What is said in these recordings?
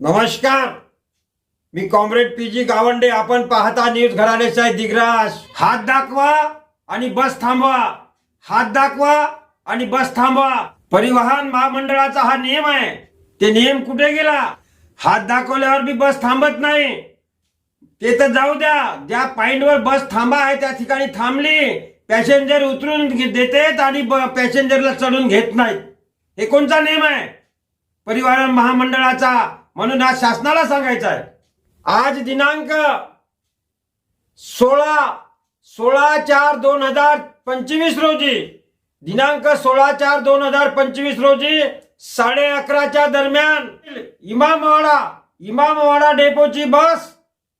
नमस्कार. मी comrade P G Gawande. आपण पाहता न्यूज घराण्याचा दिग्रास. हात दाखवा आणि बस थांबवा. हात दाखवा आणि बस थांबवा. परिवहन महामंडळाचा हा नियम आहे. ते नियम कुठे गेला? हात दाखवल्यावर बी बस थांबत नाही. ते तर जाऊ द्या. ज्या पॉइंटवर बस थांबा आहे त्या ठिकाणी थांबली. पॅसेंजर उतरून घे- देतेत आणि ब- पॅसेंजरला चढून घेत नाहीत. हे कोणता नियम आहे? परिवहन महामंडळाचा. म्हणून आज शासनाला सांगायचं आहे. आज दिनांक सोळा सोळा चार दोन हजार पंचवीस रोजी दिनांक सोळा चार दोन हजार पंचवीस रोजी साडे अकराच्या दरम्यान Imamwada Imamwada डेपोची bus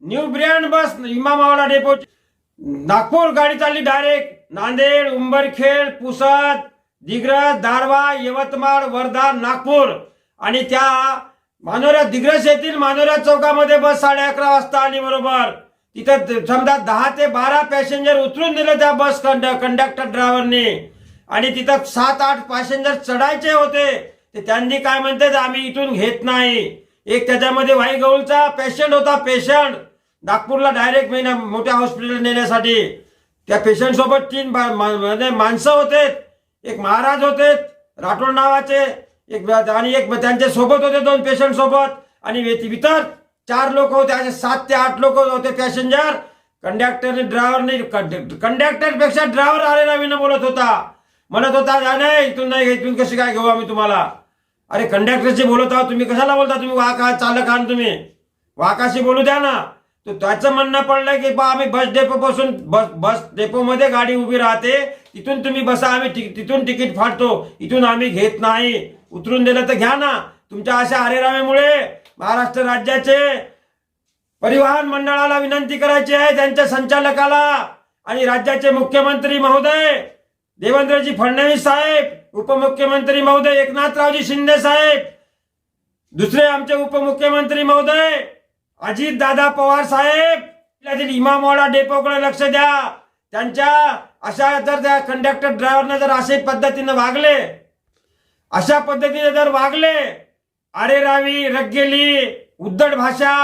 new brand bus Imamwada डेपोची Nagpur गाडी चालली डायरेक्ट नांदेड उंबरखेड पुसद दिग्रस दारवा यवतमाळ वर्धा नागपूर. आणि त्या मानोऱ्या दिग्रस येथील मानोऱ्या चौकामध्ये बस साडे अकरा वाजता आली बरोबर. तिथं समजा दहा ते बारा पॅसेंजर उतरून दिले त्या बस कंड कंडक्टर ड्रायव्हरने आणि तिथं सात आठ पॅसेंजर चढायचे होते. ते त्यांनी काय म्हणते आम्ही इथून घेत नाही. एक त्याच्यामध्ये वाईगौलचा पेशंट होता पेशंट नागपूरला डायरेक्ट महिना मोठ्या हॉस्पिटल नेण्यासाठी. त्या पेशंट सोबत तीन म्हणजे माणसं होते. एक महाराज होते राठोड नावाचे. एक आणि एक त्यांच्यासोबत होते दोन पेशंट सोबत. आणि इतर चार लोक होते असे सात ते आठ लोक होते पॅसेंजर कंडक्टरने ड्रायव्हरने कंडक्टरपेक्षा ड्रायव्हर आले नवीन बोलत होता. म्हणत होता "जा नाही इथून नाही इथून कशी काय घेऊ आम्ही तुम्हाला? अरे कंडक्टरशी बोलत आहोत तुम्ही कशाला बोलता? तुम्ही वाका चालक आण तुम्ही. वाकाशी बोलू द्या ना. तर त्याचं म्हणणं पडलं की बा आम्ही बस डेपो पासून बस बस डेपोमध्ये गाडी उभी राहते. तिथून तुम्ही बसा आम्ही तिथून तिकीट फाडतो. इथून आम्ही घेत नाही. उतरून दिलं तर घ्या ना. तुमच्या अशा आरेरावेमुळे महाराष्ट्र राज्याचे परिवहन मंडळाला विनंती करायची आहे त्यांच्या संचालकाला आणि राज्याचे मुख्यमंत्री महोदय देवेंद्रजी फडणवीस साहेब उपमुख्यमंत्री महोदय एकनाथरावजी शिंदे साहेब दुसरे आमचे उपमुख्यमंत्री महोदय अजित दादा पवार साहेब त्यातील इमामवाडा डेपोकडे लक्ष द्या. त्यांच्या अशा जर त्या कंडक्टर ड्रायव्हरने जर अशा पद्धतीनं वागले अशा पद्धतीने जर वागले अरे रावी रगेली उद्धट भाषा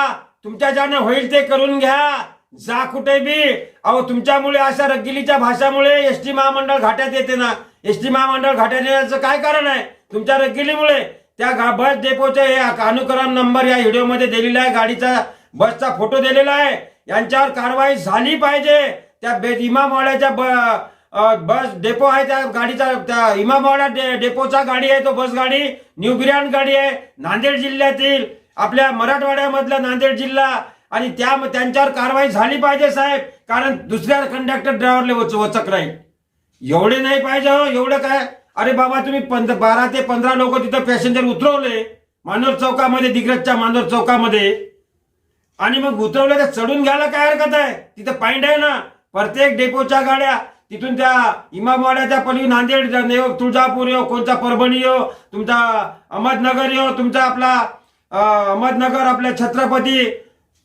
तुमच्या ज्याने होईल ते करून घ्या. जा कुठे बी. अहो तुमच्यामुळे अशा रग्गिलीच्या भाषामुळे एस टी महामंडळ घाट्यात येते ना. एस टी महामंडळ घाट्यात येण्याचं काय कारण आहे? तुमच्या रग्गिलीमुळे त्या गा- बस डेपोचे हे अनुकरण नंबर या व्हिडिओमध्ये दिलेला आहे. गाडीचा बसचा फोटो दिलेला आहे. यांच्यावर कारवाई झाली पाहिजे. त्या बे इमामवाड्याच्या ब बस डेपो आहे. त्या गाडीचा त्या इमामवाडा डे डेपोचा गाडी आहे. तो बस गाडी न्यू बिर्याण गाडी आहे. नांदेड जिल्ह्यातील आपल्या मराठवाड्यामधला नांदेड जिल्हा. आणि त्या त्यांच्यावर कारवाई झाली पाहिजे साहेब. कारण दुसऱ्या कंडक्टर ड्रायव्हरले वचक राहील. एवढे नाही पाहिजे हो. एवढं काय अरे बाबा तुम्ही बारा ते पंधरा लोक तिथं पॅसेंजर उतरवले मानोर चौकामध्ये दिग्रजच्या मानोर चौकामध्ये. आणि मग उतरवलं तर चढून घ्यायला काय हरकत आहे? तिथं पाइंड आहे ना? प्रत्येक डेपोच्या गाड्या तिथून त्या इमामवाड्याच्या पलवी नांदेड येऊ तुळजापूर येऊ कोणता परभणी येऊ तुमचा अहमदनगर येऊ तुमचा आपला अहमदनगर आपल्या छत्रपती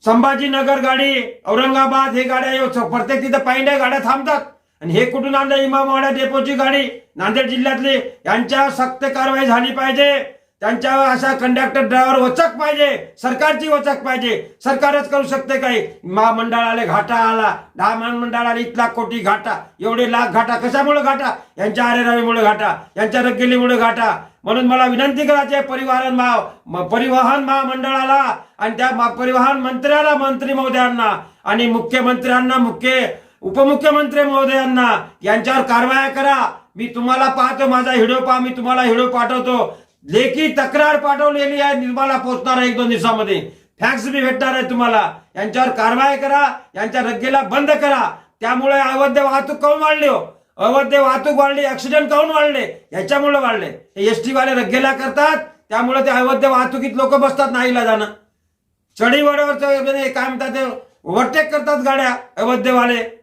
संभाजीनगर गाडी औरंगाबाद हे गाड्या येऊ प्रत्येक तिथं पाइंड आहे गाड्या थांबतात. आणि हे कुठून आणलं? इमामवाडा डेपोची गाडी. नांदेड जिल्ह्यातली. यांच्यावर सक्त कारवाई झाली पाहिजे. त्यांच्यावर अशा कंडक्टर ड्रायव्हर वचक पाहिजे. सरकारची वचक पाहिजे. सरकारच करू शकते काही. महामंडळाला घाटा आला. दहा महामंडळाला इतला कोटी घाटा. एवढे लाख घाटा कशामुळे घाटा? यांच्या आरेरावीमुळे घाटा. यांच्या रगेलीमुळे घाटा. म्हणून मला विनंती करायची आहे परिवहन महा परिवहन महामंडळाला आणि त्या परिवहन मंत्र्याला मंत्री महोदयांना आणि मुख्यमंत्र्यांना मुख्य उपमुख्यमंत्री महोदयांना यांच्यावर कारवाया करा. मी तुम्हाला पाहतो माझा व्हिडिओ पहा मी तुम्हाला व्हिडिओ पाठवतो. लेखी तक्रार पाठवलेली आहे निर्माला पोहोचणार आहे एक दोन दिवसामध्ये. फॅक्स बी भेटणार आहे तुम्हाला. यांच्यावर कारवाई करा यांच्या रग्गेला बंद करा. त्यामुळे अवैध वाहतूक काऊन वाढली हो? अवैध वाहतूक वाढली ऍक्सिडेंट काऊन वाढले? याच्यामुळे वाढले. एस टी वाले रग्गेला करतात त्यामुळे ते अवैध वाहतुकीत लोक बसतात नाहीला जाणं. चढीवड्यावर म्हणजे काय म्हणतात ते ओव्हरटेक करतात गाड्या अवैधवाले.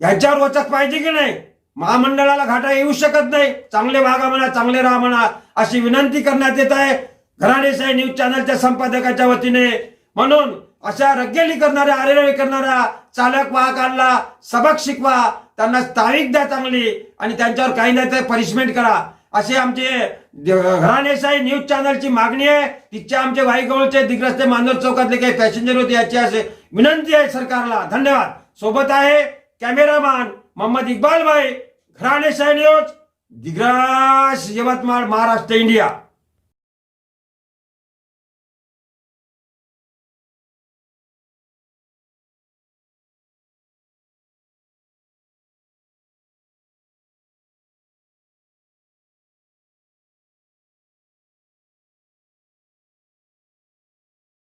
याच्यावर वचक पाहिजे की नाही? महामंडळाला घाटा येऊ शकत नाही. चांगले वागा म्हणा चांगले राहा म्हणा अशी विनंती करण्यात येत आहे. घराणेशाही न्यूज चॅनलच्या संपादकाच्या वतीने. म्हणून अशा रग्गेली करणाऱ्या आरेरावी करणाऱ्या चालक वाहकांना सबक शिकवा. त्यांना तारीख द्या चांगली आणि त्यांच्यावर काही नाही तर पनिशमेंट करा. असे आमचे घराणेशाही न्यूज चॅनलची मागणी आहे. तिथे आमचे वाईगवळचे दिग्रस्ते मांजर चौकातले काही पॅसेंजर होते याची असे विनंती आहे सरकारला. धन्यवाद. सोबत आहे कॅमेरामॅन मोहम्मद इक्बाल भाई घराणे न्यूज दिग्रास यवतमाळ महाराष्ट्र इंडिया।